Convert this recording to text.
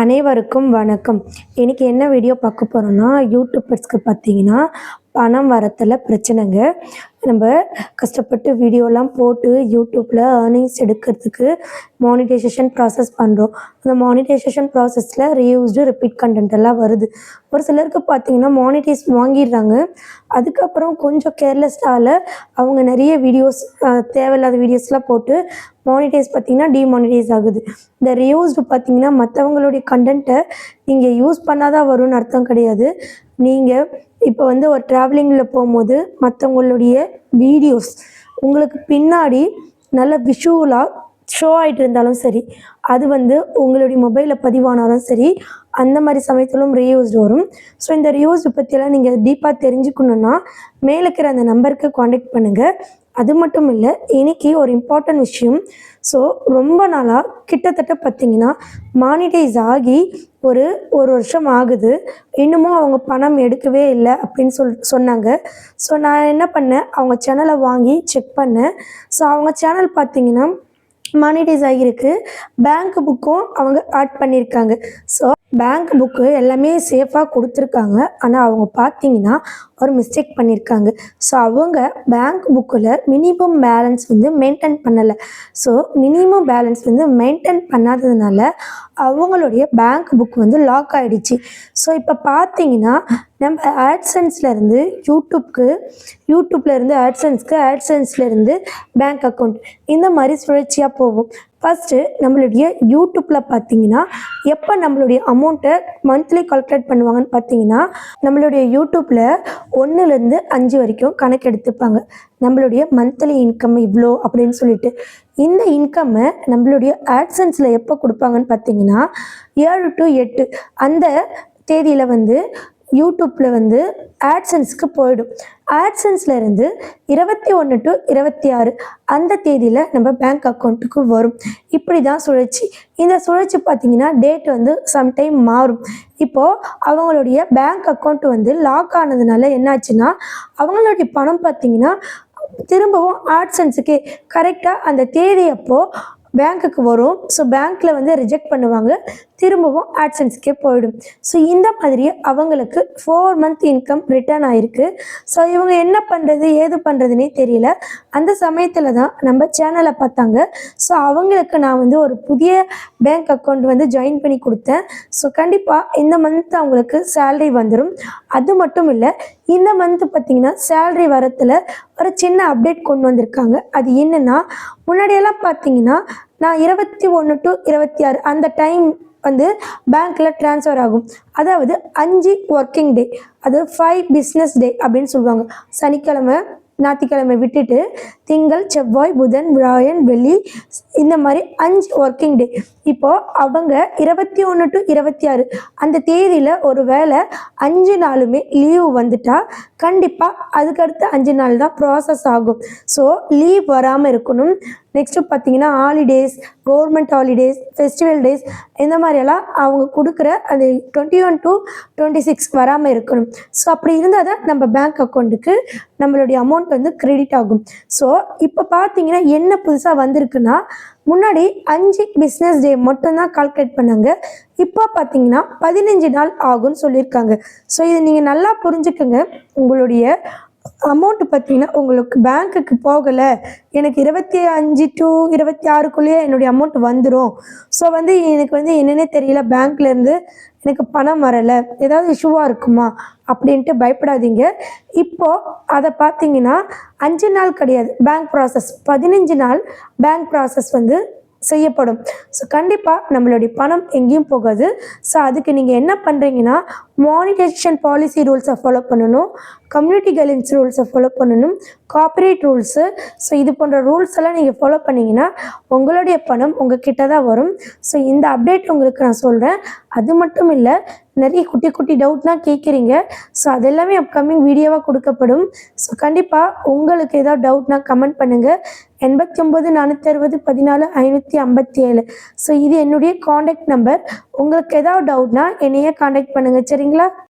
அனைவருக்கும் வணக்கம். இன்றைக்கி என்ன வீடியோ பார்க்க போகிறோம்னா யூடியூபர்ஸ்க்கு பார்த்தீங்கன்னா பணம் வரத்தில் பிரச்சனைங்க. நம்ம கஷ்டப்பட்டு வீடியோலாம் போட்டு யூடியூப்பில் ஏர்னிங்ஸ் எடுக்கிறதுக்கு மானிட்டைசேஷன் ப்ராசஸ் பண்ணுறோம் அந்த மானிட்டைசேஷன் ப்ராசஸில் ரீயூஸ்டு ரிப்பீட் கண்டென்ட் எல்லாம் வருது. ஒரு சிலருக்கு பார்த்தீங்கன்னா மானிட்டைஸ் வாங்கிடுறாங்க. அதுக்கப்புறம் கொஞ்சம் கேர்லெஸ்ஸால் அவங்க நிறைய வீடியோஸ் தேவையில்லாத வீடியோஸ்லாம் போட்டு மானிட்டைஸ் பார்த்தீங்கன்னா டிமானிட்டைஸ் ஆகுது. இந்த ரியூஸ்டு பார்த்தீங்கன்னா மற்றவங்களுடைய கண்டென்ட்டை நீங்கள் யூஸ் பண்ணாதான் வரும்னு அர்த்தம் கிடையாது. நீங்கள் இப்போ வந்து ஒரு ட்ராவலிங்கில் போகும்போது மற்றவங்களுடைய வீடியோஸ் உங்களுக்கு பின்னாடி நல்ல விஷுவலாக ஷோ ஆகிட்டு இருந்தாலும் சரி அது வந்து உங்களுடைய மொபைலில் பதிவானாலும் சரி அந்த மாதிரி சமயத்திலும் ரீயூஸ்டு வரும். ஸோ இந்த ரீயூஸ்டு பற்றியெல்லாம் நீங்கள் டீப்பாக தெரிஞ்சுக்கணுன்னா மேலே இருக்கிற அந்த நம்பருக்கு காண்டாக்ட் பண்ணுங்கள் அது மட்டும் இல்லை இன்னைக்கு ஒரு இம்பார்ட்டன்ட் விஷயம். ஸோ ரொம்ப நாளாக கிட்டத்தட்ட பார்த்தீங்கன்னா மானிடைஸ் ஆகி ஒரு ஒரு வருஷம் ஆகுது. இன்னமும் அவங்க பணம் எடுக்கவே இல்லை அப்படின்னு சொல் சொன்னாங்க. ஸோ நான் என்ன பண்ணேன்? அவங்க சேனலை வாங்கி செக் பண்ணேன். ஸோ அவங்க சேனல் பார்த்தீங்கன்னா மானிடைஸ் ஆகியிருக்கு. பேங்க் புக்கும் அவங்க ஆட் பண்ணியிருக்காங்க. ஸோ பேங்க் புக்கு எல்லாமே சேஃபாக கொடுத்துருக்காங்க. ஆனால் அவங்க பார்த்தீங்கன்னா ஒரு மிஸ்டேக் பண்ணியிருக்காங்க ஸோ அவங்க பேங்க் புக்கில் மினிமம் பேலன்ஸ் வந்து மெயின்டைன் பண்ணலை. ஸோ மினிமம் பேலன்ஸ் வந்து மெயின்டைன் பண்ணாததுனால அவங்களுடைய பேங்க் புக் வந்து லாக் ஆகிடுச்சு ஸோ இப்போ பார்த்தீங்கன்னா நம்ம ஆட்சன்ஸ்லேருந்து யூடியூப்க்கு யூடியூப்லேருந்து ஆட்சன்ஸ்க்கு ஆட்சன்ஸ்லேருந்து பேங்க் அக்கௌண்ட் இந்த மாதிரி சுழற்சியாக போகும். ஃபஸ்ட்டு நம்மளுடைய யூடியூப்பில் பார்த்தீங்கன்னா எப்போ நம்மளுடைய அமௌண்ட்டை மந்த்லி கால்குலேட் பண்ணுவாங்கன்னு பார்த்தீங்கன்னா நம்மளுடைய யூடியூப்பில் ஒன்றுலேருந்து அஞ்சு வரைக்கும் கணக்கு எடுத்துப்பாங்க. நம்மளுடைய மந்த்லி இன்கம் இவ்வளோ அப்படின்னு சொல்லிட்டு. இந்த இன்கம்மை நம்மளுடைய ஆட்சன்ஸில் எப்போ கொடுப்பாங்கன்னு பார்த்தீங்கன்னா ஏழு டு எட்டு. அந்த தேதியில் வந்து யூடியூப்பில் வந்து ஆட்சன்ஸ்க்கு போயிடும். ஆட்சன்ஸில் இருந்து இருபத்தி ஒன்று டு இருபத்தி ஆறு அந்த தேதியில் நம்ம பேங்க் அக்கௌண்ட்டுக்கு வரும். இப்படி தான் சுழற்சி. இந்த சுழற்சி பார்த்தீங்கன்னா டேட் வந்து சம்டைம் மாறும். இப்போது அவங்களுடைய பேங்க் அக்கௌண்ட் வந்து லாக் ஆனதுனால என்னாச்சுன்னா அவங்களுடைய பணம் பார்த்தீங்கன்னா திரும்பவும் ஆட்சன்ஸுக்கு கரெக்டாக அந்த தேதி அப்போது பேங்க்குக்கு வரும். ஸோ பேங்க்கில் வந்து ரிஜெக்ட் பண்ணுவாங்க. திரும்பவும் ஆட்சன்ஸ்க்கே போயிடும். ஸோ இந்த மாதிரி அவங்களுக்கு ஃபோர் மந்த் இன்கம் ரிட்டர்ன் ஆயிருக்கு. ஸோ இவங்க என்ன பண்ணுறது ஏது பண்ணுறதுனே தெரியல. அந்த சமயத்தில் தான் நம்ம சேனலை பார்த்தாங்க. ஸோ அவங்களுக்கு நான் வந்து ஒரு புதிய பேங்க் அக்கௌண்ட் வந்து ஜாயின் பண்ணி கொடுத்தேன். ஸோ கண்டிப்பாக இந்த மந்த் அவங்களுக்கு சேலரி வந்துடும் அது மட்டும் இல்லை இந்த மந்த் பார்த்தீங்கன்னா சேலரி வரத்தில் ஒரு சின்ன அப்டேட் கொண்டு வந்திருக்காங்க. அது என்னென்னா முன்னாடியெல்லாம் பார்த்தீங்கன்னா நான் இருபத்தி ஒன்று டு இருபத்தி ஆறு அந்த டைம் வந்து பேங்க்கில் ட்ரான்ஸ்ஃபர் ஆகும். அதாவது அஞ்சு ஒர்க்கிங் டே அது ஃபைவ் பிஸ்னஸ் டே அப்படின்னு சொல்லுவாங்க. சனிக்கிழமை ஞாயிற்றுக்கிழமை விட்டுட்டு திங்கள் செவ்வாய் புதன் வியாழன் வெள்ளி இந்த மாதிரி அஞ்சு ஒர்க்கிங் டே இப்போது அவங்க இருபத்தி ஒன்று டு இருபத்தி ஆறு அந்த தேதியில் ஒரு வேளை அஞ்சு நாளுமே லீவு வந்துட்டா கண்டிப்பாக அதுக்கடுத்து அஞ்சு நாள் தான் ப்ராசஸ் ஆகும். ஸோ லீவ் வராமல் இருக்கணும். நெக்ஸ்ட்டு பார்த்தீங்கன்னா holidays government holidays festival days இந்த மாதிரியெல்லாம் அவங்க கொடுக்குற அந்த twenty one to twenty six வராமல் இருக்கணும். ஸோ அப்படி இருந்தால் தான் நம்ம பேங்க் அக்கௌண்ட்டுக்கு நம்மளுடைய அமௌண்ட் வந்து கிரெடிட் ஆகும். ஸோ இப்போ பார்த்தீங்கன்னா என்ன புதுசாக வந்திருக்குன்னா முன்னாடி அஞ்சு பிஸ்னஸ் டே மட்டும்தான் கால்குலேட் பண்ணாங்க. இப்போ பார்த்தீங்கன்னா பதினஞ்சு நாள் ஆகும்னு சொல்லியிருக்காங்க. ஸோ இதை நீங்கள் நல்லா புரிஞ்சுக்கோங்க உங்களுடைய அமௌண்ட்டு பார்த்தீங்கன்னா உங்களுக்கு பேங்க்குக்கு போகலை. எனக்கு இருபத்தி அஞ்சு டு இருபத்தி ஆறுக்குள்ளேயே என்னுடைய அமௌண்ட் வந்துடும் ஸோ வந்து எனக்கு வந்து என்னென்னே தெரியல பேங்க்லேருந்து எனக்கு பணம் வரலை. ஏதாவது இஷ்யூவாக இருக்குமா? அப்படின்ட்டு பயப்படாதீங்க. இப்போது அதை பார்த்தீங்கன்னா அஞ்சு நாள் கிடையாது பேங்க் ப்ராசஸ் பதினஞ்சு நாள் பேங்க் ப்ராசஸ் வந்து செய்யப்படும். ஸோ கண்டிப்பாக நம்மளுடைய பணம் எங்கேயும் போகாது. ஸோ அதுக்கு நீங்கள் என்ன பண்ணுறீங்கன்னா மானிட்டைசேஷன் பாலிசி ரூல்ஸை ஃபாலோ பண்ணணும். கம்யூனிட்டி கைட்லைன்ஸ் ரூல்ஸை ஃபாலோ பண்ணணும். காப்பரேட் ரூல்ஸு ஸோ இது போன்ற ரூல்ஸ் எல்லாம் நீங்கள் ஃபாலோ பண்ணிங்கன்னா உங்களுடைய பணம் உங்கள் கிட்ட தான் வரும். ஸோ இந்த அப்டேட் உங்களுக்கு நான் சொல்கிறேன் அது மட்டும் இல்லை நிறைய குட்டி குட்டி டவுட்னா கேட்குறீங்க ஸோ அது எல்லாமே அப்கமிங் வீடியோவாக கொடுக்கப்படும். ஸோ கண்டிப்பாக உங்களுக்கு ஏதாவது டவுட்னா கமெண்ட் பண்ணுங்கள் எண்பத்தி ஒம்பது நானூற்றி அறுபது பதினாலு ஐநூற்றி ஐம்பத்தி ஏழு ஸோ இது என்னுடைய காண்டாக்ட் நம்பர் உங்களுக்கு ஏதாவது டவுட்னா என்னையே காண்டாக்ட் பண்ணுங்கள் சரிங்களா?